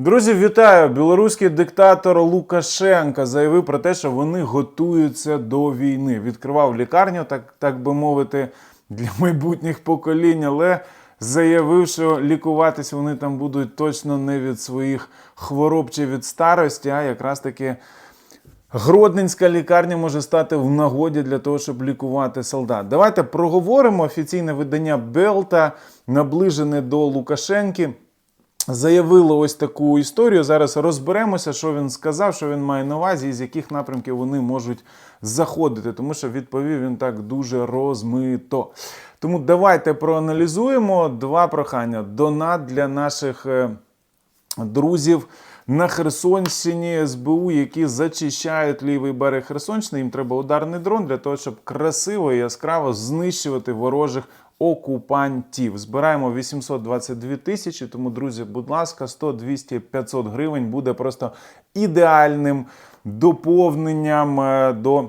Друзі, вітаю! Білоруський диктатор Лукашенко заявив про те, що вони готуються до війни. Відкривав лікарню, так, так би мовити, для майбутніх поколінь, але заявив, що лікуватись вони там будуть точно не від своїх хвороб чи від старості, а якраз таки. Гродненська лікарня може стати в нагоді для того, щоб лікувати солдат. Давайте проговоримо офіційне видання Белта, наближене до Лукашенки. Заявило ось таку історію. Зараз розберемося, що він сказав, що він має на увазі, і з яких напрямків вони можуть заходити, тому що відповів він так дуже розмито. Тому давайте проаналізуємо два прохання. Донат для наших е, друзів на Херсонщині СБУ, які зачищають лівий берег Херсонщини. Їм треба ударний дрон для того, щоб красиво і яскраво знищувати ворожих окупантів. Збираємо 822 тисячі. Тому, друзі, будь ласка, 100, 200, 500 гривень буде просто ідеальним доповненням е, до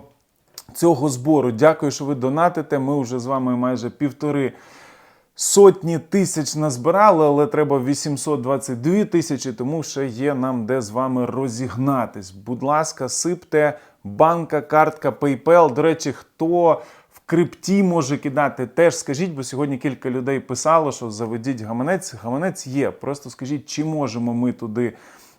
цього збору. Дякую, що ви донатите. Ми вже з вами майже півтори. Сотні тисяч назбирали, але треба 822 тисячі, тому ще є нам де з вами розігнатись. Будь ласка, сипте банка, картка, PayPal. До речі, хто крипті може кидати, теж скажіть, бо сьогодні кілька людей писало, що заведіть гаманець. Гаманець є. Просто скажіть, чи можемо ми туди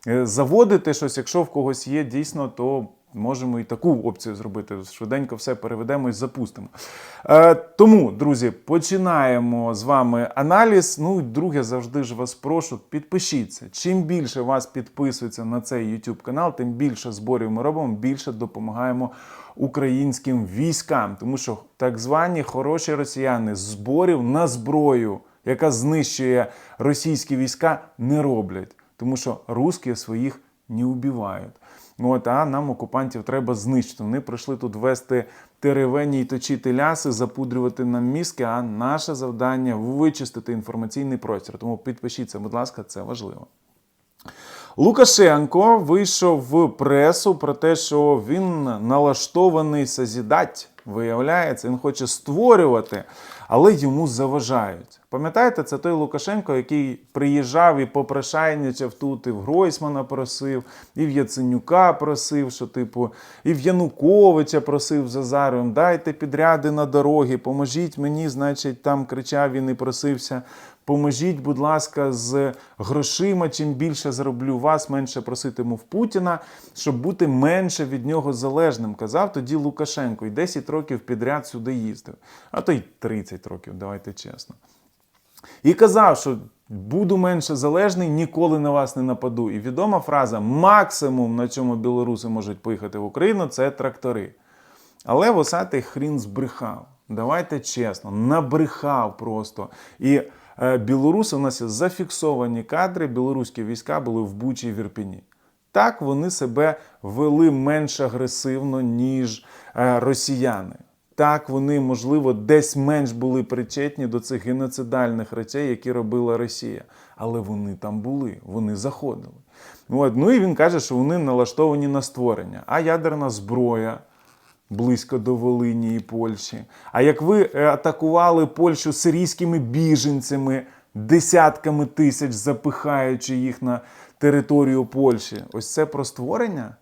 е, заводити щось. Якщо в когось є дійсно, то можемо і таку опцію зробити. Швиденько все переведемо і запустимо. Е, тому, друзі, починаємо з вами аналіз. Ну і друге, завжди ж вас прошу, підпишіться. Чим більше вас підписується на цей YouTube канал, тим більше зборів ми робимо, більше допомагаємо українським військам. Тому що так звані хороші росіяни зборів на зброю, яка знищує російські війська, не роблять. Тому що русські своїх не вбивають. От, а нам окупантів треба знищити. Вони прийшли тут вести теревені і точити ляси, запудрювати нам мізки, а наше завдання вичистити інформаційний простір. Тому підпишіться, будь ласка, це важливо. Лукашенко вийшов в пресу про те, що він налаштований созідать. Виявляється, він хоче створювати, але йому заважають. Пам'ятаєте, це той Лукашенко, який приїжджав і попрошайничав тут, і в Гройсмана просив, і в Яценюка просив, що типу, і в Януковича просив за Зарем, дайте підряди на дороги, поможіть мені, значить, там кричав він і просився. Поможіть, будь ласка, з грошима. Чим більше зароблю вас, менше проситиму в Путіна, щоб бути менше від нього залежним. Казав тоді Лукашенко. І 10 років підряд сюди їздив. А то й 30 років, давайте чесно. І казав, що буду менше залежний, ніколи на вас не нападу. І відома фраза: максимум, на чому білоруси можуть поїхати в Україну, це трактори. Але восатий хрін збрехав. Давайте чесно, набрехав просто. І е, білоруси у нас є зафіксовані кадри, білоруські війська були в Бучі і в Ірпіні. Так вони себе вели менш агресивно, ніж е, росіяни. Так, вони, можливо, десь менш були причетні до цих геноцидальних речей, які робила Росія. Але вони там були, вони заходили. От. Ну і він каже, що вони налаштовані на створення. А ядерна зброя близько до Волині і Польщі. А як ви е, атакували Польщу сирійськими біженцями, десятками тисяч запихаючи їх на територію Польщі, ось це про створення?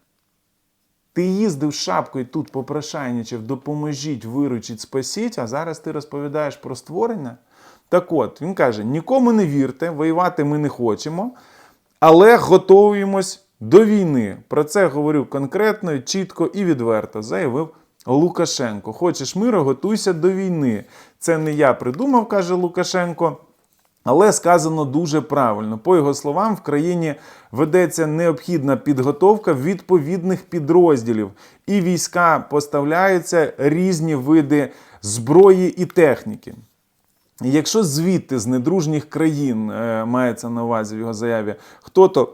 Ти їздив шапкою тут попрошайничав, допоможіть, виручіть, спасіть, а зараз ти розповідаєш про створення. Так от, він каже: нікому не вірте, воювати ми не хочемо, але готуємось до війни. Про це говорю конкретно, чітко і відверто, заявив Лукашенко. Хочеш миру, готуйся до війни. Це не я придумав, каже Лукашенко. Але сказано дуже правильно. По його словам, в країні ведеться необхідна підготовка відповідних підрозділів, і війська поставляються різні види зброї і техніки. Якщо звідти з недружніх країн е, мається на увазі в його заяві, хто-то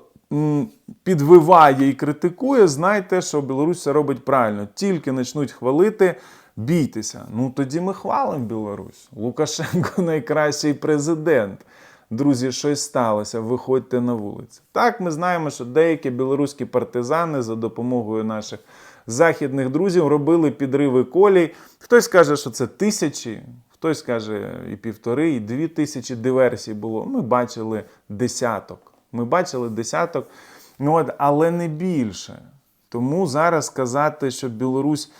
підвиває і критикує, знайте, що Білорусь робить правильно. Тільки почнуть хвалити, бійтеся. Ну тоді ми хвалимо Білорусь. Лукашенко найкращий президент. Друзі, щось сталося, виходьте на вулицю. Так, ми знаємо, що деякі білоруські партизани за допомогою наших західних друзів робили підриви колій. Хтось каже, що це тисячі, хтось каже і півтори, і дві тисячі диверсій було. Ми бачили десяток. Ми бачили десяток, ну, от, але не більше. Тому зараз сказати, що Білорусь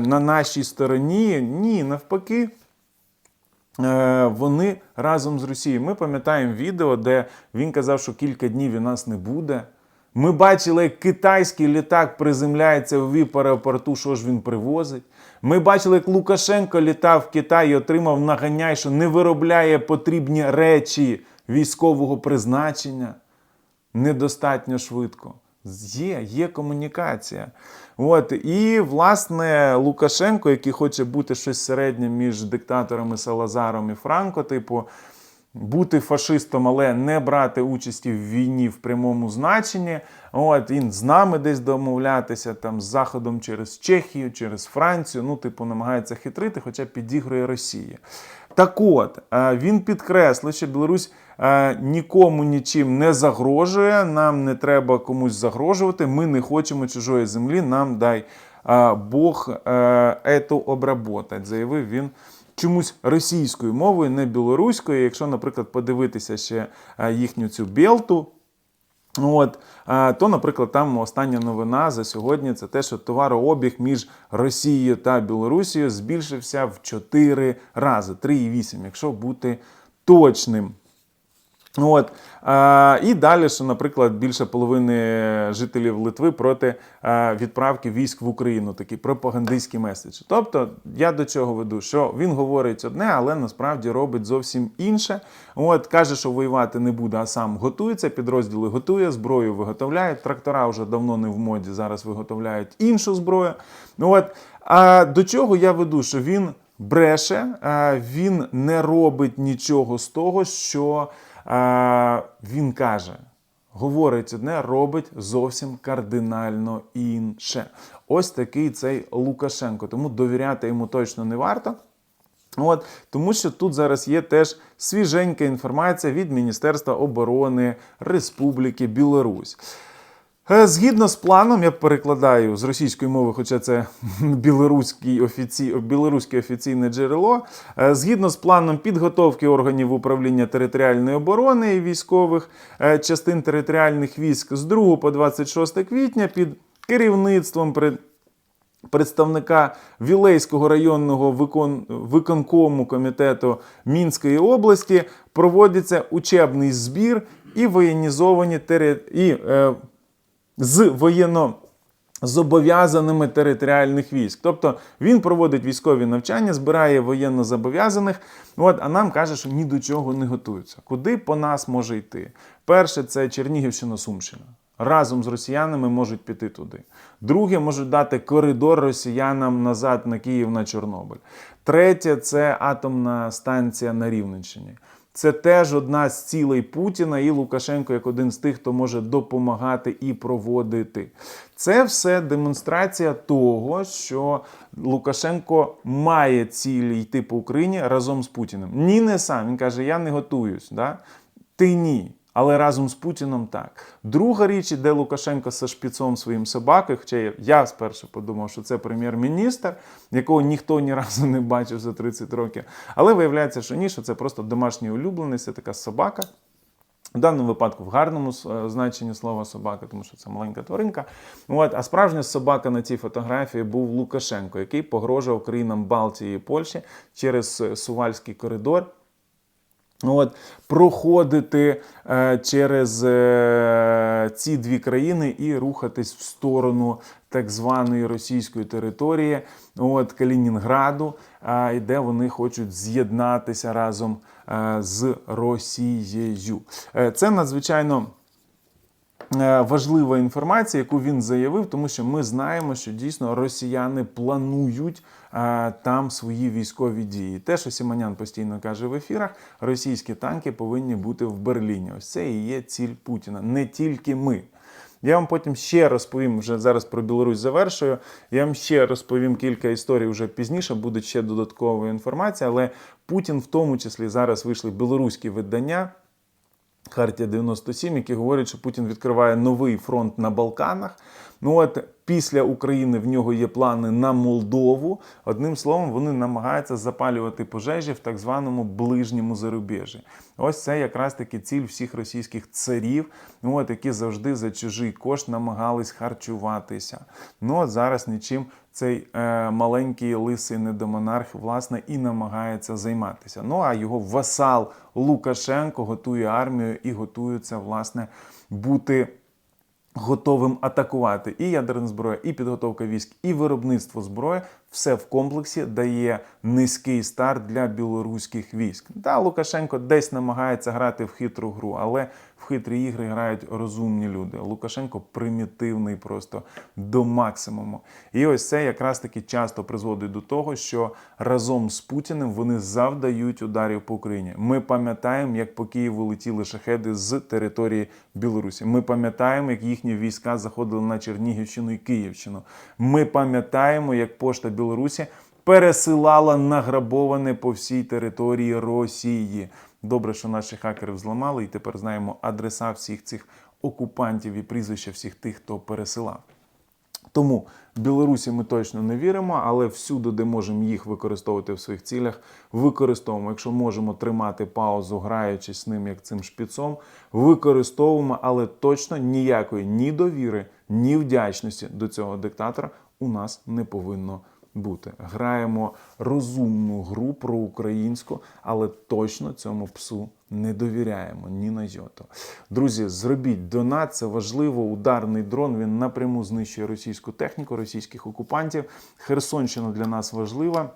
на нашій стороні, ні, навпаки. Е, Вони разом з Росією. Ми пам'ятаємо відео, де він казав, що кілька днів і нас не буде. Ми бачили, як китайський літак приземляється в ВІП аеропорту, що ж він привозить. Ми бачили, як Лукашенко літав в Китай і отримав наганяй, що не виробляє потрібні речі військового призначення недостатньо швидко. Є, є комунікація. От. І, власне, Лукашенко, який хоче бути щось середнє між диктаторами Салазаром і Франко, типу, бути фашистом, але не брати участі в війні в прямому значенні. От, він з нами десь домовлятися там, з Заходом через Чехію, через Францію. Ну, типу, намагається хитрити, хоча підігрує Росії. Так от, е, він підкреслив, що Білорусь е, нікому нічим не загрожує, нам не треба комусь загрожувати, ми не хочемо чужої землі, нам дай е, Бог ету обработать, заявив він чомусь російською мовою, не білоруською. Якщо, наприклад, подивитися ще їхню цю Белту, От, е, то, наприклад, там остання новина за сьогодні це те, що товарообіг між Росією та Білорусією збільшився в 4 рази, 3,8, якщо бути точним. От. І далі, що, наприклад, більше половини жителів Литви проти відправки військ в Україну, такий пропагандистський меседж. Тобто, я до чого веду, що він говорить одне, але насправді робить зовсім інше. От каже, що воювати не буде, а сам готується. Підрозділи готує, зброю виготовляють. Трактора вже давно не в моді, зараз виготовляють іншу зброю. От. А до чого я веду, що він бреше, він не робить нічого з того, що. Він каже, говорить одне, робить зовсім кардинально інше. Ось такий цей Лукашенко. Тому довіряти йому точно не варто. От, тому що тут зараз є теж свіженька інформація від Міністерства оборони Республіки Білорусь. Е, Згідно з планом, я перекладаю з російської мови, хоча це білоруський офіці... білоруське офіційне джерело. Е, Згідно з планом підготовки органів управління територіальної оборони і військових е, частин територіальних військ з 2 по 26 квітня під керівництвом представника Вілейського районного викон... виконкому комітету Мінської області проводиться учебний збір і воєнізовані тери... з воєнно зобов'язаними територіальних військ. Тобто він проводить військові навчання, збирає воєнно зобов'язаних, от, а нам каже, що ні до чого не готуються. Куди по нас може йти? Перше, це Чернігівщина, Сумщина. Разом з росіянами можуть піти туди. Друге, можуть дати коридор росіянам назад на Київ на Чорнобиль. Третє це атомна станція на Рівненщині. Це теж одна з цілей Путіна і Лукашенко як один з тих, хто може допомагати і проводити. Це все демонстрація того, що Лукашенко має цілі йти по Україні разом з Путіним. Ні, не сам. Він каже: Я не готуюсь. Да? Ти ні. Але разом з Путіном так. Друга річ, іде Лукашенко зі шпіцом своїм собакою. Хоча я, спершу подумав, що це прем'єр-міністр, якого ніхто ні разу не бачив за 30 років. Але виявляється, що ні, що це просто домашній улюбленець, це така собака. В даному випадку в гарному е, значенні слова собака, тому що це маленька тваринка. От, а справжня собака на цій фотографії був Лукашенко, який погрожував країнам Балтії і Польщі через Сувальський коридор. От, проходити е, через е, ці дві країни і рухатись в сторону так званої російської території, от Калінінграду, е, де вони хочуть з'єднатися разом е, з Росією. Е, це надзвичайно. Е, важлива інформація, яку він заявив, тому що ми знаємо, що дійсно росіяни планують е, там свої військові дії. Те, що Сіманян постійно каже в ефірах, російські танки повинні бути в Берліні. Ось це і є ціль Путіна, не тільки ми. Я вам потім ще розповім, вже зараз про Білорусь завершую. Я вам ще розповім кілька історій вже пізніше, буде ще додаткова інформація, але Путін в тому числі зараз вийшли білоруські видання. Хартія 97, які говорять, що Путін відкриває новий фронт на Балканах. Ну от Після України в нього є плани на Молдову. Одним словом, вони намагаються запалювати пожежі в так званому ближньому зарубіжжі. Ось це якраз таки ціль всіх російських царів, ну, от, які завжди за чужий кошт намагались харчуватися. Ну от зараз нічим цей е, маленький лисий недомонарх власне і намагається займатися. Ну а його васал Лукашенко готує армію і готується власне бути готовим атакувати і ядерна зброя, і підготовка військ, і виробництво зброї. Все в комплексі дає низький старт для білоруських військ. Та Лукашенко десь намагається грати в хитру гру, але в хитрі ігри грають розумні люди. Лукашенко примітивний просто до максимуму. І ось це якраз таки часто призводить до того, що разом з Путіним вони завдають ударів по Україні. Ми пам'ятаємо, як по Києву летіли шахеди з території Білорусі. Ми пам'ятаємо, як їхні війська заходили на Чернігівщину і Київщину. Ми пам'ятаємо, як пошта Білорусі пересилала награбоване по всій території Росії. Добре, що наші хакери взламали, і тепер знаємо адреса всіх цих окупантів і прізвища всіх тих, хто пересилав. Тому Білорусі ми точно не віримо, але всюди, де можемо їх використовувати в своїх цілях, використовуємо. Якщо можемо тримати паузу, граючись з ним як цим шпіцом, використовуємо, але точно ніякої ні довіри, ні вдячності до цього диктатора у нас не повинно бути. Граємо розумну гру про українську, але точно цьому псу не довіряємо ні на йоту. Друзі, зробіть донат, це важливо. Ударний дрон він напряму знищує російську техніку, російських окупантів. Херсонщина для нас важлива.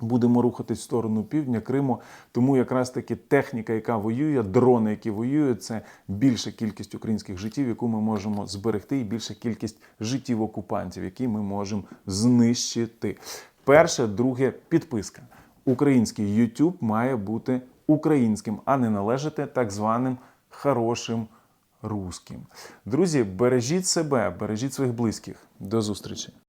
Будемо рухатись в сторону півдня Криму. Тому якраз таки техніка, яка воює, дрони, які воюють, це більша кількість українських життів, яку ми можемо зберегти, і більша кількість життів окупантів, які ми можемо знищити. Перше, друге, підписка. Український YouTube має бути українським, а не належати так званим хорошим русським. Друзі, бережіть себе, бережіть своїх близьких. До зустрічі!